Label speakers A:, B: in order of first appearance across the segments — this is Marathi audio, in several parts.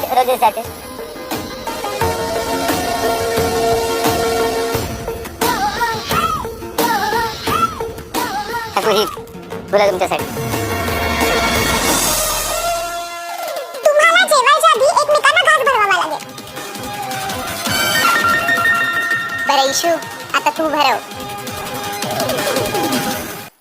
A: साईड रजेसाठी तुमच्यासाठी.
B: तुम्हाला जेवायच्या आधी एकमेकांना घास भरवावा लागेल.
A: बरं इशू आता तू भरव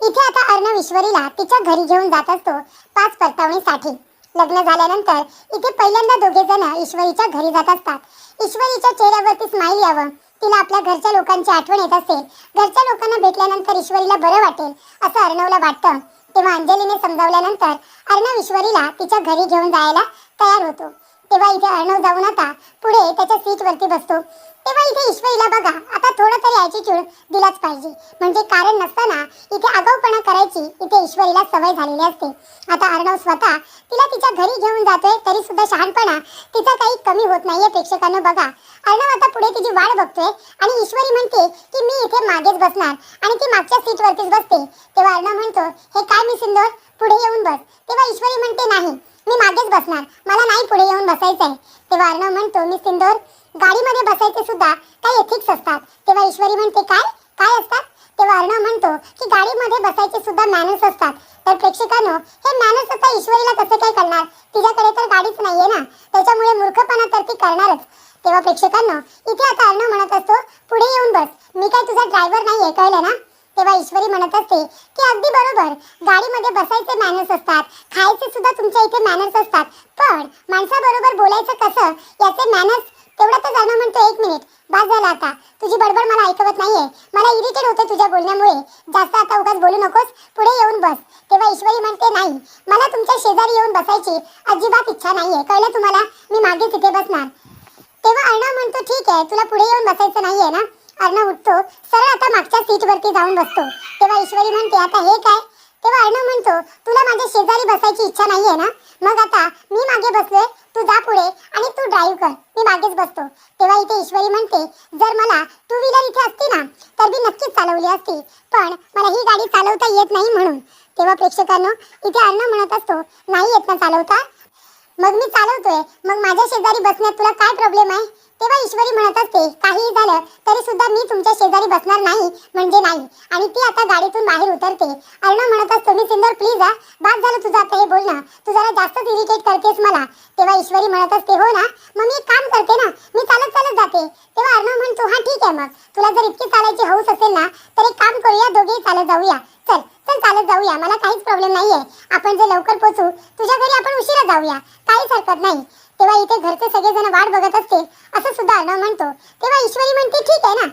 B: इथे आता अर्णव ईश्वरीला तिच्या घरी घेऊन जात असतो पाच परतावणीसाठी. लग्न झाल्यानंतर इथे पहिल्यांदा दोघे जण ईश्वरीच्या घरी जात असतात. ईश्वरीच्या चेहऱ्यावरती स्माईल यावं. तिला आपल्या घरच्या लोकांची आठवण येत असेल. घरच्या लोकांना भेटल्यानंतर ईश्वरीला बरं वाटेल असं अर्णवला वाटतं. तेव्हा अंजलीने समजावल्यानंतर अर्णव ईश्वरीला तिच्या घरी घेऊन जायला तयार होतो. तेव्हा इथे अर्णव जाऊन आता पुढे त्याच्या सीटवरती बसतो. तेव्हा इथे ईश्वरीला बघा. आता थोडं तरी ॲटिट्यूड दिलाच पाहिजे. म्हणजे कारण नसताना इथे आगाऊपणा करायची इथे ईश्वरीला सवय झालेली असते. आता अर्णव स्वतः तिला तिच्या घरी घेऊन जातोय तरी सुद्धा शहाणपणा तिचा काही कमी होत नाहीये प्रेक्षकांना बघा. अर्णव आता पुढे तिची वाट बघतोय आणि ईश्वरी म्हणते की मी इथे मागेच बसणार आणि ती मागच्या सीटवरतीच बसते. तेव्हा अर्णव म्हणतो हे काय मी सिंदोर पुढे येऊन बस. तेव्हा ईश्वरी म्हणते नाही. मी मागेच बसणार. मला नाही पुढे येऊन बसायचंय. तेव्हा अर्णव म्हणतो मी सिंदोर गाडीमध्ये बसायचे सुद्धा काही एथिक्स असतात? तेव्हा ईश्वरी म्हणते काय? काय असतात? तेव्हा अर्णव म्हणतो की गाडीमध्ये बसायचे सुद्धा मॅनर्स असतात. तर प्रेक्षकांनो हे मॅनर्स आता ईश्वरीला कसे काय करणार? तिच्याकडे तर गाडीच नाहीये ना. त्याच्यामुळे मूर्खपणा तर ती करणारच. तेव्हा प्रेक्षकांनो इथे आता अर्णव म्हणत असतो पुढे येऊन बस. मी काय तुझा ड्रायव्हर नाहीये कळलं ना? तेव्हा ईश्वरी म्हणत असते की अगदी बरोबर. गाडीमध्ये बसायचे मॅनर्स असतात. खायचे सुद्धा तुमच्या इथे मॅनर्स असतात. पण माणसाबरोबर बोलायचं कसं? याचे मॅनर्स तर गाणं म्हणतो एक मिनिट बाद झाला आता. तुझी बडबड मला ऐकवत नाहीये. मला इरिटेड होते तुझ्या बोलण्यामुळे. जास्त आता उगाच बोलू नकोस. पुढे येऊन बस. तेव्हा ईश्वरी म्हणते नाही. मला तुमच्या शेजारी येऊन बसायची अजिबात इच्छा नाहीये. कळलं तुम्हाला? मी मागे तिथे बसणार. तेव्हा अर्णव म्हणतो ठीक आहे. तुला पुढे येऊन बसायचं नाहीये ना? अर्णव उठतो. सरळ आता मागच्या सीटवरती जाऊन बसतो. तेव्हा ईश्वरी म्हणते आता हे काय? तेव्हा अर्णव म्हणतो तुला माझ्या शेजारी बसायची इच्छा नाहीये ना? मग आता मी मागे बसलोय. तू जा पुढे आणि तू ड्राईव्ह कर. मी मागेच बसतो. तेव्हा इथे ईश्वरी म्हणते जर मला टू व्हीलर इथे असती ना तर मी नक्कीच चालवली असती. पण मला ही गाडी चालवता येत नाही म्हणून. तेव्हा प्रेक्षकांनो इथे अर्णव म्हणत असतो नाही येत ना चालवता. मग मी चालवतोय. मग माझ्या शेजारी बसण्यात तुला काय प्रॉब्लेम आहे? तेव्हा ईश्वरी म्हणत असते काहीही झालं तरी सुद्धा मी तुमच्या शेजारी बसणार नाही म्हणजे नाही. आणि ती आता गाडीतून बाहेर उतरते. अर्णव म्हणत असतो मी सिंदर प्लीज हा. बाद झालं तुझं आता हे बोलणं. तू जरा जास्तच इरिटेट करतेस मला. तेव्हा ईश्वरी म्हणत असते हो ना मग मी एक काम करते ना मी चालत चालत जाते. तेव्हा अर्णव म्हणतो हा ठीक आहे मग. तुला जर इतकी चालायची हौस असेल ना तर एक काम करूया दोघेही चालत जाऊया. चल चल चालत जाऊया. मला काहीच प्रॉब्लेम नाहीये. आपण जे लवकर पोचू तुझ्या घरी आपण उशिरा जाऊया. काहीच हरकत नाही. तेव्हा इथे घरचे सगळेजण वाट बघत असते असं सुद्धा अर्णव म्हणतो. तेव्हा ईश्वरी म्हणते ठीक आहे ना.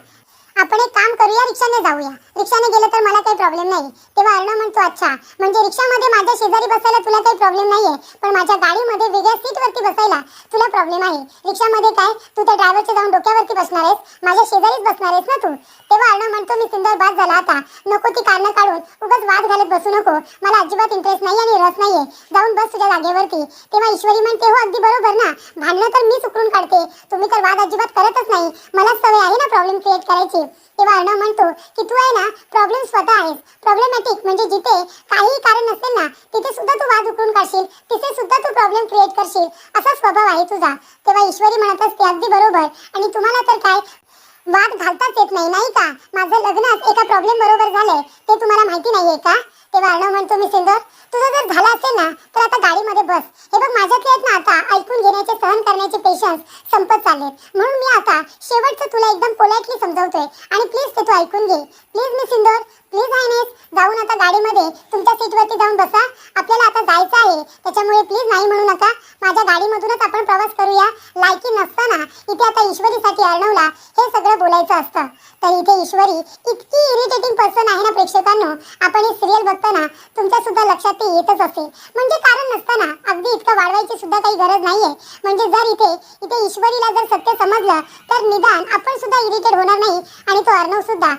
B: आपण एक काम करूया रिक्षाने जाऊया. रिक्षाने गेलं तर मला काही प्रॉब्लेम नाही. तेव्हा अर्णव म्हणतो अच्छा. म्हणजे रिक्षामध्ये माझ्या शेजारी बसायला तुला काही प्रॉब्लेम नाहीये. पण माझ्या गाडीमध्ये वेगळ्या सीट पहिला तुला प्रॉब्लेम आहे. रिक्षामध्ये काय? तू त्या ड्रायव्हरच्या जाऊन डोक्यावरती बसणार आहेस? माझ्या शेजारीच बसणार आहेस ना तू? तेव्हा अर्णव म्हणतो मी सुंदर बाद झाला आता. नको ती कारणं काढून. उगाच वाद घालत बसू नको. मला अजिबात इंटरेस्ट नाही आणि रस नाहीये. जाऊन बस तुझ्या जागेवरती. तेव्हा ईश्वरी म्हणते हो अगदी बरोबर ना. भांडणं तर मीच उकरून काढते. तुम्ही तर वाद अजिबात करतच नाही. मला सवय आहे ना प्रॉब्लेम क्रिएट करायची. तेव्हा अर्णव म्हणतो की तू आहे ना प्रॉब्लेम स्वतः आहेस. प्रॉब्लेमॅटिक म्हणजे जिथे काहीही कारण नसेल ना तिथे सुद्धा तू वाद उकरून काढशील. तिथे सुद्धा तू प्रॉब्लेम क्रिएट करशील. असा स्वभाव आहे तुझा तेव्हा ईश्वरी म्हणत असते अगदी बरोबर. आणि तुम्हाला तर काय? वाद घालताच येत नाही नाही का? माझं लग्नच एका प्रॉब्लेम बरोबर झालंय. ते तुम्हाला माहिती नाहीये का? तेव्हा अर्णव म्हणतो मी सिंदर तुझं जर झालं असेल ना तर आता गाडीमध्ये बस. हे बघ माझ्यातले आहेत ना आता ऐकून घेण्याचे सहन करण्याचे पेशन्स संपत चाललेत. म्हणून मी आता शेवटचं तुला एकदम पोलाइटली समजवतोय. आणि प्लीज ते तू ऐकून घे. प्लीज मी सिंदर प्लीज हायनेस जाऊन आता गाडीमध्ये तुमच्या सीटवरती जाऊन बसा. आपल्याला आता जायचं आहे. त्याच्यामुळे प्लीज नाही म्हणू नका. माझ्या गाडीमधूनच आपण प्रवास करूया. लायकी नसताना इथे आता ईश्वरीसाठी अर्णवला हे सगळं बोलायचं असतं. तर इथे ईश्वरी इतकी इरिटेटिंग पर्सन आहे ना प्रेक्षकांनो. आपण ही सिरियल बघताना तुमच्या सुद्धा लक्षात ते येतच असेल. म्हणजे कारण नसताना अगदी इतकं वाढवायची सुद्धा काही गरज नाहीये. म्हणजे जर इथे इथे ईश्वरीला जर सत्य समजलं तर निदान आपण सुद्धा इरिटेट होणार नाही. आणि तो अर्णव सुद्धा.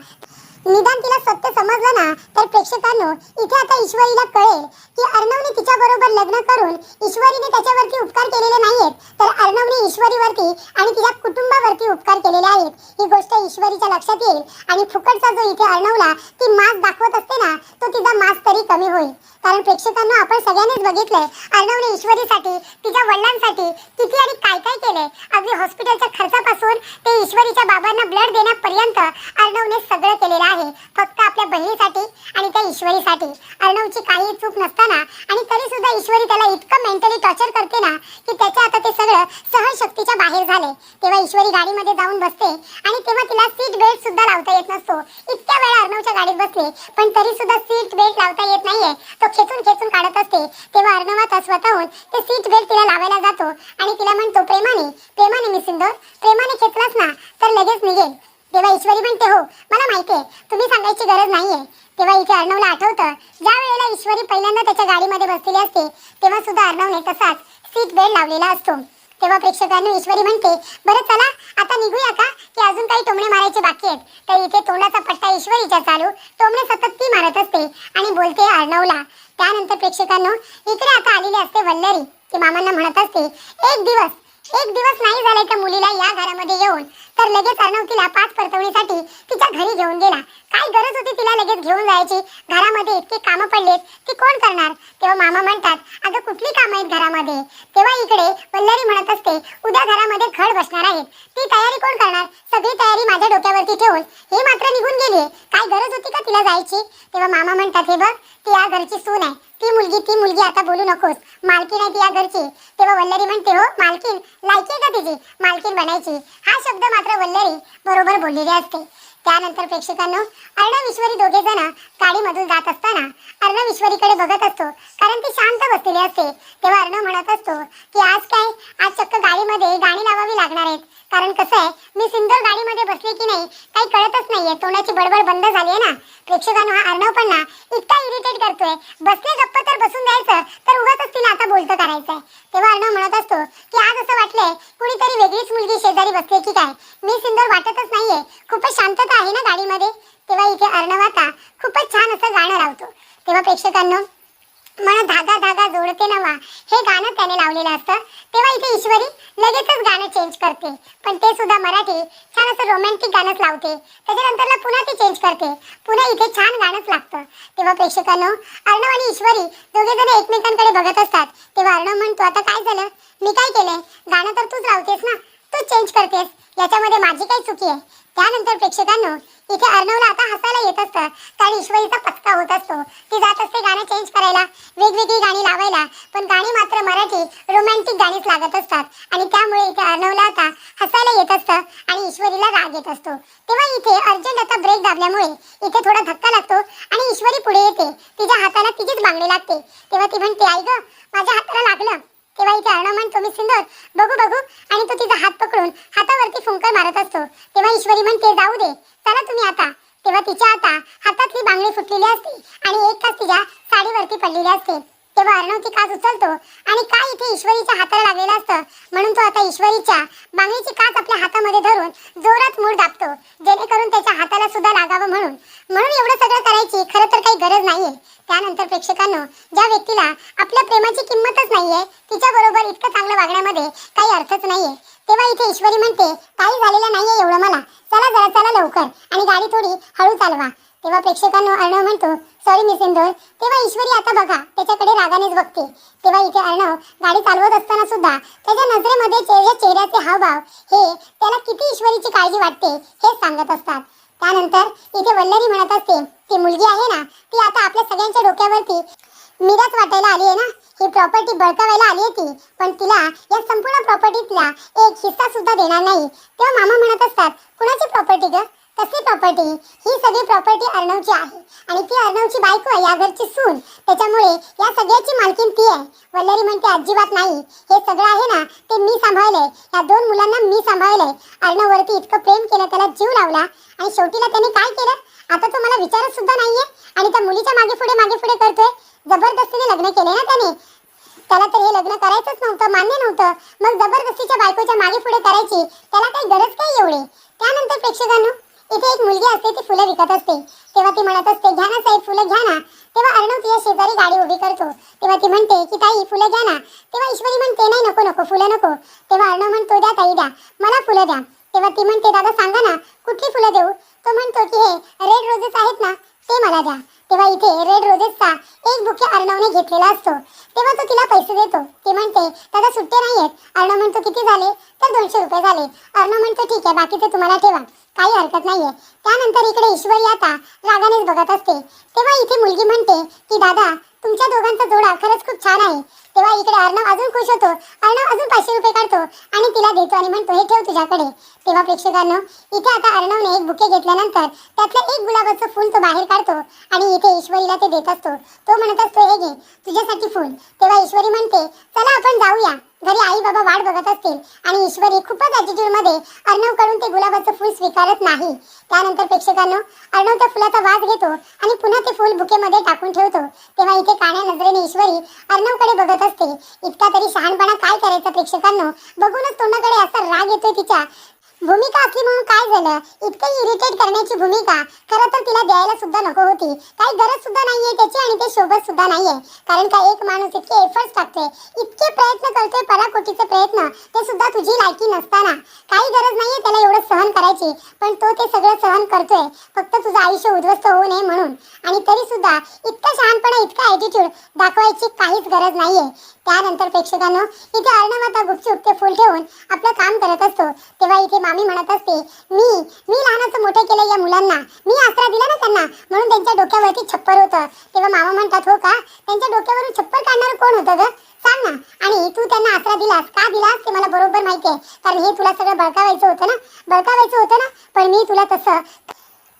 B: निदान तिला सत्य समजलं ना तर प्रेक्षकांनो इथे आता ईश्वरीला कळेल की अर्णवने तिच्या बरोबर लग्न करून ईश्वरीने त्याच्यावरती उपकार केलेले नाहीयेत. तर अर्णवने ईश्वरीवरती आणि तिच्या कुटुंबावरती उपकार केलेले आहेत. ही गोष्ट ईश्वरीच्या लक्षात येईल आणि फुकटचा जो इथे अर्णवला ती मास दाखवत असते ना तो तिचा मास तरी कमी होईल. कारण प्रेक्षकांना आपण सगळ्यांनीच बघितलंय अर्णवने ईश्वरीसाठी तिच्या वडिलांसाठी किती आणि काय काय केलंय. अगदी हॉस्पिटलच्या खर्चापासून ते ईश्वरीच्या बाबांना ब्लड देण्यापर्यंत अर्णवने सगळं केलेलं आहे. फक्त आपल्या बहिणीसाठी आणि त्या ईश्वरीसाठी. अर्णवची काही चूक नसताना आणि तरी सुद्धा ईश्वरी त्याला इतकं मेंटली टॉर्चर करते ना की त्याच्या आता ते सगळं सहनशक्तीच्या बाहेर झाले तेव्हा ईश्वरी गाडीमध्ये जाऊन बसते आणि तेव्हा तिला सीट बेल्ट सुद्धा लावता येत नसतो. इतक्या वेळा अर्णवच्या गाडीत बसले पण तरी सुद्धा सीट बेल्ट लावता येत नाहीये. तो खेचून खेचून काढत असते. तेव्हा अर्णव आता स्वतःहून ते सीट बेल्ट तिला लावायला जातो आणि तिला म्हणतो प्रेमाने प्रेमाने मी सिंदूर प्रेमाने खेचलास ना तर लगेच निघेल. तेव्हा ईश्वरी म्हणते हो मला माहितीये तुम्ही सांगायची गरज नाहीये. तेव्हा इथे अर्णवला आठवतं ज्या वेळेला ईश्वरी पहिल्यांदा त्याच्या गाडीमध्ये बसलेली असते तेव्हा सुद्धा अर्णवने तसाच सीट बेल्ट लावलेला असतो. तेव्हा प्रेक्षकांनी ईश्वरी म्हणते बरं चला आता निघूया का? की अजून काही टोमणे मारायचे बाकी आहेत. तर इथे तोंडाचा पट्टा ईश्वरीच्या चालू टोमणे सतत ती मारत असते आणि बोलते अर्णवला. त्यानंतर प्रेक्षकांनो इकडे आता आलेली असते वल्लरी. ती मामांना म्हणत असते एक दिवस एक दिवस नाही झालाय त्या मुलीला या घरामध्ये येऊन? तर लगेच अर्णव तिला पाच परतवणीसाठी तिच्या घरी घेऊन गेला. काय गरज होती तिला लगेच घेऊन जायची? घरामध्ये इतके कामं पडलेत. ती कोण करणार? तेव्हा मामा म्हणतात अगं कुठली कामं आहेत घरामध्ये? तेव्हा इकडे वल्लरी म्हणत असते उद्या घरामध्ये खड बसणार आहेत. ती तयारी कोण करणार? सगळी तयारी माझ्या डोक्यावरती ठेवून. हे मात्र निघून गेली काय गरज होती का तिला जायची? तेव्हा मामा म्हणतात हे बघ ती या घरची सून आहे. ती मुलगी ती मुलगी आता बोलू नकोस. मालकीन आहे ती या घरची. तेव्हा वल्लरी म्हणते हो मालकीन लायकी का तिची? मालकीन बनायची. हा शब्द मात्र मात्र वल्लरी बरोबर बोललेली असते. त्यानंतर प्रेक्षकांनो अर्णविश्वरी दोघे जण गाडीमधून जात असताना अर्णविश्वरीकडे बघत असतो. कारण ती शांत बसलेली असते. तेव्हा अर्णव म्हणत असतो की आज काय? आज चक्क गाडीमध्ये गाणी लावावी लागणार आहेत. कारण कसं आहे मी सिंदूर गाडीमध्ये बसले की नाही काही कळतच नाहीये. तोंडाची बडबड बंद झाली आहे ना. प्रेक्षकांनो हा अर्णव पण ना इतका इरिटेट करतोय. बसले गप्प तर बसून जायचं तर उगाच तिला आता बोलतं करायचंय. तेव्हा अर्णव म्हणत असतो की आज असं वाटलंय कुणीतरी वेगळीच मुलगी शेजारी बसते की काय? मी सुंदर वाटतच नाहीये. खूपच शांतता आहे ना गाडीमध्ये? तेव्हा इथे अर्णव आता खूपच छान असं गाणं लावतो. तेव्हा प्रेक्षकांनो मला धागा धागा जोडते नवा हे गाणं त्याने लावलेलं असतं. तेव्हा इथे ईश्वरी लगेचच गाणं चेंज करते. पण ते सुद्धा मराठी छान असं रोमॅन्टिक गाणंच लावते. त्याच्यानंतरला पुन्हा ती चेंज करते. पुन्हा इथे छान गाणंच लागतं. तेव्हा प्रेक्षकांनो अर्णव आणि ईश्वरी दोघे जण एकमेकांकडे बघत असतात. तेव्हा अर्णव म्हणतो आता काय झालं? मी काय केलंय? गाणं तर तूच लावतेस ना? तू चेंज करतेस. याच्यामध्ये माझी काही चुकी आहे. त्यानंतर प्रेक्षकांनो इथे अर्णवला आता हसायला येत असतं. कारण ईश्वरीचा पचका होत असतो. ती जात असते गाणं चेंज करायला वेगवेगळी गाणी लावायला. पण गाणी मात्र मराठी रोमॅन्टिक गाणीच लागत असतात. आणि त्यामुळे इथे अर्णवला आता हसायला येत असतं आणि ईश्वरीला राग येत असतो. तेव्हा इथे अर्जंट आता ब्रेक दाबल्यामुळे इथे थोडा धक्का लागतो आणि ईश्वरी पुढे येते. तिच्या हाताला तिचीच मागणी लागते. तेव्हा ती म्हणते आई ग माझ्या हाताला लागलं. तेव्हा इथे अर्णव म्हणतो मी सुंदर बघू बघू. आणि तो तिचा हात पकडून हातावरती फुंकर मारत असतो. तेव्हा ईश्वरी म्हणते जाऊ दे. चला तुम्ही आता. तेव्हा तिच्या आता हातातली बांगडी फुटलेली असते आणि एक तास तिच्या साडीवरती पडलेली असते. तेव्हा अर्णव ती काच उचलतो. आणि काय इथे ईश्वरीच्या हाताला लागलेलं असतं? म्हणून तो आता ईश्वरीच्या बांगडीची काच आपल्या हातामध्ये धरून जोरात मूळ दाबतो जेणेकरून त्याच्या हाताला सुद्धा लागावं म्हणून. म्हणून एवढं सगळं करायची खरं तर काही गरज नाहीये. त्यानंतर प्रेक्षकांनो ज्या व्यक्तीला आपल्या प्रेमाची किंमतच नाहीये तिच्या बरोबर इतकं चांगलं वागण्यामध्ये काही अर्थच नाहीये. तेव्हा इथे ईश्वरी म्हणते काही झालेलं नाहीये एवढं मला. चला जरा चला लवकर. आणि गाडी थोडी हळू चालवा. तेव्हा प्रेक्षकांना अर्णव म्हणतो सॉरी मिस इंदोर तेव्हा ईश्वरी आता बघा त्याच्याकडे रागानेच बघते. तेव्हा इथे अर्णव गाडी चालवत असताना सुद्धा त्याच्या नजरेमध्ये चेहऱ्या चेहऱ्याचे हावभाव हे त्याला किती ईश्वरीची काळजी वाटते हे सांगत असतात. त्यानंतर इथे वल्लरी म्हणत असते ती मुलगी आहे ना ती आता आपल्या सगळ्यांच्या डोक्यावरती मिराच वाटायला आली आहे ना. ही प्रॉपर्टी बळकावायला आली आहे ती पण तिला या संपूर्ण प्रॉपर्टीतला एक हिस्सा सुद्धा देणार नाही. तेव्हा मामा म्हणत असतात कुणाची प्रॉपर्टी ग? तशी प्रॉपर्टी ही सगळी प्रॉपर्टी अर्णवची आहे. आणि ती अर्णवची बायको आहे या घरची सून. त्याच्यामुळे या सगळ्याची मालकीन ती आहे. वल्लरी म्हणते अजिबात नाही. हे सगळं आहे ना ते मी सांभाळलंय या दोन मुलांना मी सांभाळलंय अर्णववरती इतकं प्रेम केलं त्याला जीव लावला. आणि शेवटीला त्याने काय केलं? आता तो मला विचारत सुद्धा नाहीये. आणि त्या मुलीच्या मागे पुढे मागे पुढे करतोय. जबरदस्तीने लग्न केले ना त्याने. त्याला तर हे लग्न करायचंच नव्हतं मान्य नव्हतं. मग जबरदस्तीच्या बायकोच्या मागे पुढे करायची त्याला काही गरज काय एवढी? त्यानंतर प्रेक्षकांनो इथे एक मुलगी असते ती फुलं विकत असते. तेव्हा ती म्हणत असते घ्या ना साहेब फुलं घ्या ना. तेव्हा अर्णव तिच्या शेजारी गाडी उभी करतो. तेव्हा ती म्हणते की ताई फुलं घ्या ना. तेव्हा ईश्वरी म्हणते नाही नको नको फुलं नको. तेव्हा अर्णव म्हणतो द्या ताई द्या. मला फुलं द्या. तेव्हा ती म्हणते दादा सांगा ना कुठली फुलं देऊ? तो म्हणतो की हे रेड रोजेस आहेत ना ते मला द्या. तेव्हा इथे रेड रोजेसचा एक बुके अर्णवने घेतलेला असतो. तेव्हा तो तिला पैसे देतो. ती म्हणते दादा सुट्टे नाही आहेत अर्णव म्हणतो किती झाले? तर दोनशे रुपये झाले. अर्णव म्हणतो ठीक आहे बाकीचे तुम्हाला ठेवा. काही हरकत नाहीये. त्यानंतर इकडे ईश्वरी आता रागानेच बघत असते. तेव्हा इथे मुलगी म्हणते की दादा तुमच्या दोघांचा जोडा खरंच खूप छान आहे. तेव्हा इकडे अर्णव अजून खुश होतो. अर्णव अजून पाचशे रुपये काढतो आणि तिला देतो आणि म्हणतो हे ठेव तुझ्याकडे. तेव्हा प्रेक्षकांनो इथे आता अर्णवने एक बुके घेतल्यानंतर त्यातलं एक गुलाबाचं फुल तो बाहेर काढतो आणि इथे ईश्वरीला ते देत असतो. तो म्हणत असतो हे घे तुझ्यासाठी फुल. तेव्हा ईश्वरी म्हणते चला आपण जाऊया. घरी आई बाबा वाट बघत असतील आणि ईश्वरी खूपच ॲटिट्यूडमध्ये अर्णवकडून ते गुलाबाचं फुल स्वीकारत नाही. त्यानंतर प्रेक्षकांनो अर्णव त्या फुलाचा वास घेतो आणि पुन्हा ते फुल बुकेमध्ये टाकून ठेवतो. तेव्हा इथे काण्या नजरेने ईश्वरी अर्णवकडे बघत असते. इतका तरी शहाणपणा काय करायचा प्रेक्षकांनो? बघूनच तोंडाकडे असा राग येतोय तिच्या. भूमिका असली म्हणून काय झालं? इतकं इरिटेट करण्याची भूमिका. खरं तर तिला द्यायला सुद्धा नको होती. काही गरज सुद्धा नाहीये त्याची आणि ते शोभत सुद्धा नाहीये. कारण का एक माणूस इतके एफर्ट्स टाकते इतके प्रयत्न करतोय पराकोटीचे प्रयत्न ते सुद्धा तुझी लायकी नसताना. काही गरज नाहीये त्याला एवढं सहन करायची पण तो ते सगळं सहन करतोय. फक्त तुझं आयुष्य उद्ध्वस्त होऊ नये म्हणून. आणि तरी सुद्धा इतका शहाणपणा इतका ॲटिट्यूड दाखवायची काहीच गरज नाहीये. त्यानंतर प्रेक्षकांनो इथे अर्णव आता गुपचूप ते फुल ठेवून आपलं काम करत असतो. तेव्हा इथे मामी म्हणत असते मी मी लहानाचं मोठे केले या मुलांना. मी आसरा दिला ना त्यांना. म्हणून त्यांच्या डोक्यावरती छप्पर होतं. तेव्हा मामा म्हणतात हो का? त्यांच्या डोक्यावरून छप्पर काढणार कोण होतं ग? सांग ना. आणि तू त्यांना आसरा दिलास. का दिलास? ते मला बरोबर माहिती आहे. कारण हे तुला सगळं बळकावायचं होतं ना? बळकावायचं होतं ना? पण मी तुला तसं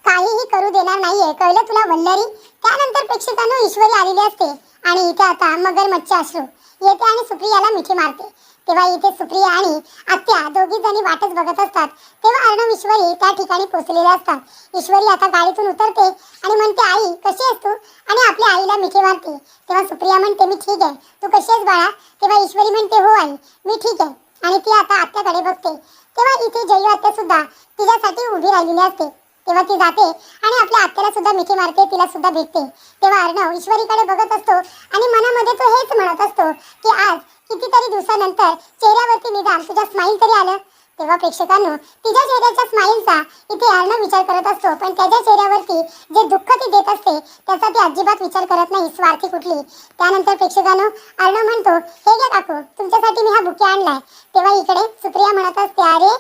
B: काहीही करू देणार नाहीये. कळलं तुला वल्लरी त्यानंतर प्रेक्षकांनो ईश्वरी आलेली असते. आणि इथे आता मगरमच्छ अश्रू येते आणि सुप्रियाला मिठी मारते. तेव्हा इथे सुप्रिया आणि आत्या दोघी जणी वाटच बघत असतात. तेव्हा अर्णव ईश्वरी त्या ठिकाणी पोहोचलेले असतात. ईश्वरी आता गाडीतून उतरते आणि म्हणते आई कशी आहेस तू? आणि आपल्या आईला मिठी मारते. तेव्हा सुप्रिया म्हणते मी ठीक आहे. तू कशी आहेस बाळा? तेव्हा ईश्वरी म्हणते हो आई मी ठीक आहे. आणि ती आता आत्याकडे बघते. तेव्हा इथे जयू आत्या सुद्धा तिच्यासाठी उभी राहिलेली असते. तेव्हा ती जाते आणि आपल्या आत्याला सुद्धा मिठी मारते तिला सुद्धा भेटते. तेव्हा अर्णव ईश्वरीकडे बघत असतो आणि मनामध्ये तो हेच म्हणत असतो की आज कितीतरी दिवसानंतर चेहऱ्यावरती निदान तुझ्या स्माईल तरी आलं. तेव्हा प्रेक्षकांनो तिच्या चेहऱ्याच्या स्माईलचा इथे अर्णव विचार करत असतो. पण त्याच्या चेहऱ्यावरती जे दुःख ती देत असते त्याचा ती अजिबात विचार करत नाही स्वार्थी कुठली. त्यानंतर प्रेक्षकांनो अर्णव म्हणतो हे घ्या काकू तुमच्यासाठी मी हा बुके आणलाय. तेव्हा इकडे सुप्रिया म्हणत असते अरे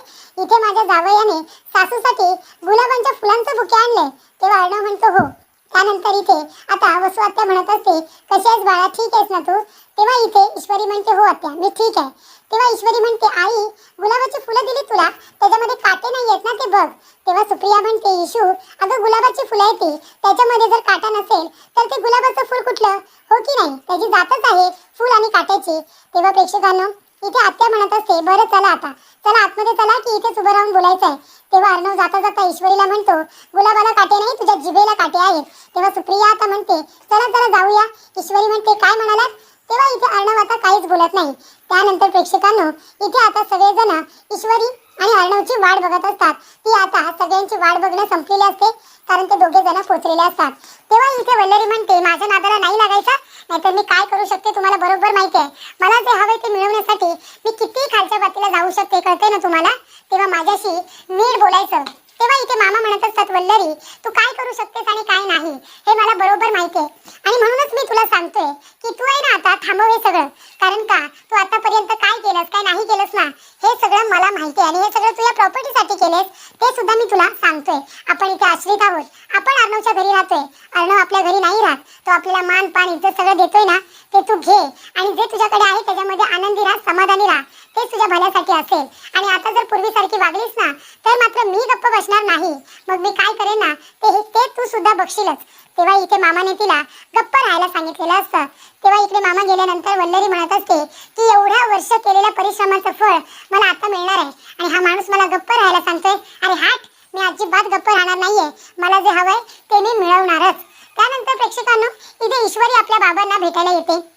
B: इथे माझ्या जावयाने सासूसाठी गुलाबांच्या फुलांचं बुके आणलंय. तेव्हा अर्णव म्हणतो हो. त्यानंतर इथे आता वसू आत्या म्हणत असते कशी आहेस बाळा ठीक आहेस ना तू? तेव्हा इथे ईश्वरी म्हणते हो आत्या मी ठीक आहे. तेव्हा ईश्वरी म्हणते आई गुलाबाची फुलं दिली तुला? त्याच्यामध्ये काटे नाही आहेत ना ते बघ. तेव्हा सुप्रिया म्हणते येशू अगं गुलाबाची फुलं आहे ती त्याच्यामध्ये जर काटा नसेल तर ते गुलाबाचं फुल कुठलं? हो की नाही? त्याची जातच आहे फुल आणि काट्याची. तेव्हा प्रेक्षकांना इथे आत्या म्हणत असते बरं चला आता. चला आतमध्ये चला की इथेच उभं राहून बोलायचं आहे तेव्हा अर्णव जाता जाता ईश्वरीला म्हणतो गुलाबाला काटे नाही तुझ्या जिभेला काटे आहेत. तेव्हा सुप्रिया आता म्हणते चला चला जाऊया. ईश्वरी म्हणते काय म्हणालात? तेव्हा इथे अर्णव आता काहीच बोलत नाही. त्यानंतर प्रेक्षकांनो इथे आता सगळेजण ईश्वरी आणि अर्णवची वाट बघत असतात. ती आता सगळ्यांची वाट बघणं संपलेली असते कारण ते दोघे जण पोचलेले असतात. तेव्हा इथे वल्लरी म्हणते माझ्या नादाला नाही लागायचा? नाहीतर मी काय करू शकते? तुम्हाला बरोबर माहिती आहे. मला जे हवे ते मिळवण्यासाठी मी किती खालच्या पातीला जाऊ शकते कळते ना तुम्हाला? तेव्हा माझ्याशी नीट बोलायचं. तेव्हा इथे मामा म्हणत असतात वल्लरी तू काय करू शकतेस आणि काय नाही? हे मला बरोबर माहिती आहे. आणि म्हणूनच मी तुला सांगतोय की तू आहे ना आता थांबव हे सगळं. कारण का? तू आतापर्यंत काय केलंस काय नाही केलंस ना? हे सगळं मला माहिती आहे आणि हे सगळं तुझ्या प्रॉपर्टीसाठी केलेस ते सुद्धा मी तुला सांगतोय. आपण इथे आश्रित आहोत. आपण अर्णवच्या घरी राहतोय. अर्णव आपल्या घरी नाही राहत. तो आपल्याला मान पान इज्जत सगळं देतोय ना? ते तू घे. आणि जे तुझ्याकडे आहे त्याच्यामध्ये आनंदी राहा समाधानी राहा. तेच तुझ्या भल्यासाठी असेल. आणि आता जर पूर्वीसारखी वागलीस ना तर मात्र मी गप्प बसणार नाही. मग मी काय करेन ना ते हे- ते तू सुद्धा बघशीलच. तेव्हा इथे मामाने तिला गप्प राहायला सांगितलेलं असतं. तेव्हा इकडे मामा गेल्यानंतर वल्लरी म्हणत असते की एवढ्या वर्ष केलेल्या परिश्रमाचं फळ मला आता मिळणार आहे. आणि हा माणूस मला गप्प राहायला सांगतोय. अरे हाट मी अजिबात गप्प राहणार नाहीये. मला जे हवंय ते मी मिळवणारच. त्यानंतर प्रेक्षकांनो इथे ईश्वरी आपल्या बाबांना भेटायला येते.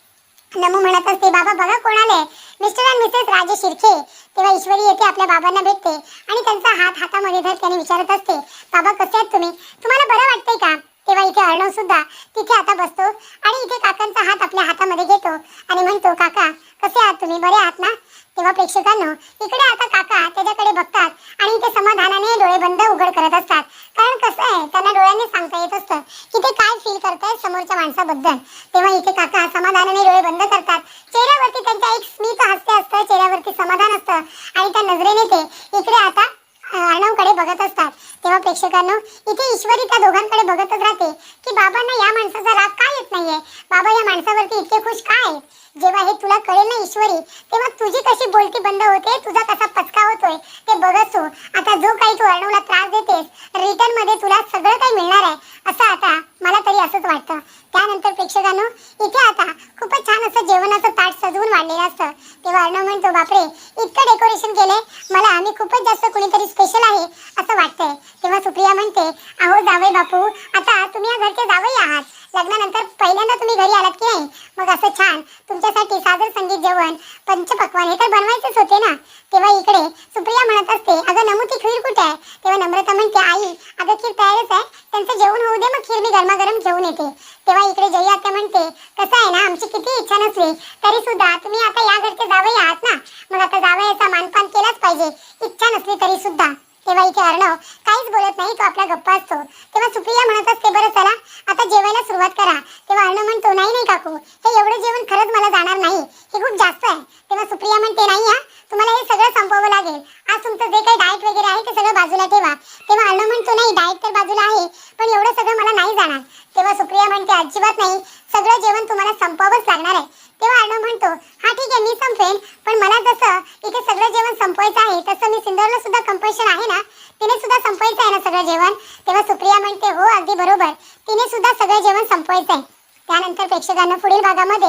B: नमू म्हणत असते बाबा बघा कोण आले मिस्टर अँड मिसेस राजे शिर्के तेव्हा ईश्वरी येते आपल्या बाबांना भेटते आणि त्यांचा हात हातामध्ये धर त्याने विचारत असते बाबा कसे आहेत तुम्ही? तुम्हाला बरं वाटतंय का? तेव्हा इथे अर्णव सुद्धा तिथे आता बसतो आणि इथे काकांचा हात आपल्या हातामध्ये घेतो. आणि म्हणतो काका कसे आहात तुम्ही? बरे आहात ना? तेव्हा प्रेक्षकांनो इकडे आता काका त्याच्याकडे बघतात आणि इथे समाधानाने डोळे बंद उघड करत असतात. कारण कसं आहे त्यांना डोळ्यांनी सांगता येत असतं की ते काय फील करतायत समोरच्या माणसाबद्दल. तेव्हा इथे काका समाधानाने डोळे बंद करतात. चेहऱ्यावरती त्यांच्या एक स्मित हास्य असतं चेहऱ्यावरती समाधान असतं. आणि त्या नजरेने ते इकडे आता अर्णवकडे बघत असतात. तेव्हा प्रेक्षकांनो इथे ईश्वरी त्या दोघांकडे बघतच राहते की बाबांना या माणसाचा राग का येत नाहीये? बाबा या माणसावरती इतके खुश का आहेत? जेव्हा हे तुला कळेल ना ईश्वरी तेव्हा तुझी कशी बोलती बंद होते? तुझा कसा पचका होतोय ते बघत तू आता जो काही तू अर्णवला त्रास देतेस रिटर्नमध्ये तुला सगळं काही मिळणार आहे असं आता मला तरी असंच वाटतं त्यानंतर प्रेक्षकांनो इथे आता खूपच छान असं जेवणाचं ताट सजवून वाढलेलं असतं तेव्हा अर्णव म्हणतो बापरे इतकं डेकोरेशन केलंय मला आम्ही खूपच जास्त कुणीतरी स्पेशल आहे असं वाटतंय तेव्हा सुप्रिया म्हणते अहो जावई बापू आता तुम्ही या घरचे जावई आहात लग्नानंतर पहिल्यांदा तुम्ही घरी आलात की नाही मग असं छान तुमच्यासाठी सादर संगीत जेवण पंचपक्वान हे तर बनवायचेच होते ना तेव्हा इकडे सुप्रिया म्हणत असते अगं नमू ती खीर कुठे आहे तेव्हा नम्रता म्हणते आई अगं खीर तयारच आहे त्यांचं जेवण होऊ दे मग खीर मी गरमागरम घेऊन येते तेव्हा इकडे जयी आता म्हणते कसं आहे ना आमची किती इच्छा नसली तरी सुद्धा तुम्ही आता या घरचे जावई आहात ना? मग आता जावयाचा मानपान केलाच पाहिजे. इच्छा नसली तरी सुद्धा तेव्हा इथे अर्णव काहीच बोलत नाही तो आपला गप्पा असतो. तेव्हा सुप्रिया म्हणत असते बरं चला आता जेवायला सुरुवात करा. तेव्हा अर्णव म्हणतो नाही नाही काकू हे एवढं जेवण खरंच मला जाणार नाही. हे खूप जास्त आहे. तेव्हा सुप्रिया म्हणते नाही हा तुम्हाला हे सगळं संपवावं लागेल. आज तुमचं जे काही डाएट वगैरे आहे ते सगळं बाजूला ठेवा. तेव्हा अर्णव म्हणतो नाही डाएट तर बाजूला आहे पण एवढं सगळं मला नाही जाणार. तेव्हा सुप्रिया म्हणते अजिबात नाही सगळं जेवण तुम्हाला संपवावंच लागणार आहे. तेव्हा अर्णव म्हणतो हा ठीक आहे मी संपवेन पण मला जसं इथे सगळं जेवण संपवायचं आहे तसं मी सिंदरला सुद्धा कंपल्शन आहे ना? तिने सुद्धा संपवायचं आहे ना सगळं जेवण? तेव्हा सुप्रिया म्हणते हो अगदी बरोबर तिने सुद्धा सगळं जेवण संपवायचं आहे. त्यानंतर प्रेक्षकांना पुढील भागामध्ये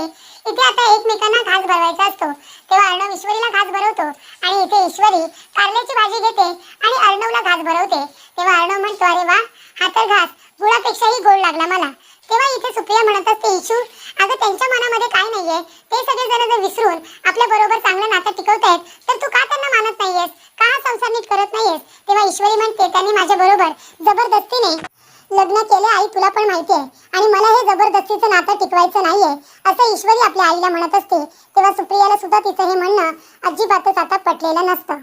B: इथे आता एकमेकांना घास भरवायचा असतो. तेव्हा अर्णव ईश्वरीला घास भरवतो आणि इथे ईश्वरी कारल्याची भाजी घेते आणि अर्णवला घास भरवते. तेव्हा अर्णव म्हणतो अरे वा हा तर घास गुळापेक्षाही गोड लागला मला. तेव्हा इथे सुप्रिया म्हणत असते इशू अगं त्यांच्या मनामध्ये काय नाहीये? ते सगळे जण जर विसरून आपल्या बरोबर चांगलं नातं टिकवतायत तर तू का त्यांना मानत नाहीयेस? का हा संसार नीट करत नाहीयेस? तेव्हा ईश्वरी म्हणते त्यांनी माझ्या बरोबर जबरदस्तीने लग्न केले आई तुला पण माहिती आहे आणि मला हे जबरदस्तीचं नातं टिकवायचं नाहीये असं ईश्वरी आपल्या आईला म्हणत असते. तेव्हा सुप्रियाला सुद्धा तिचं हे म्हणणं अजिबातच आता पटलेलं नसतं.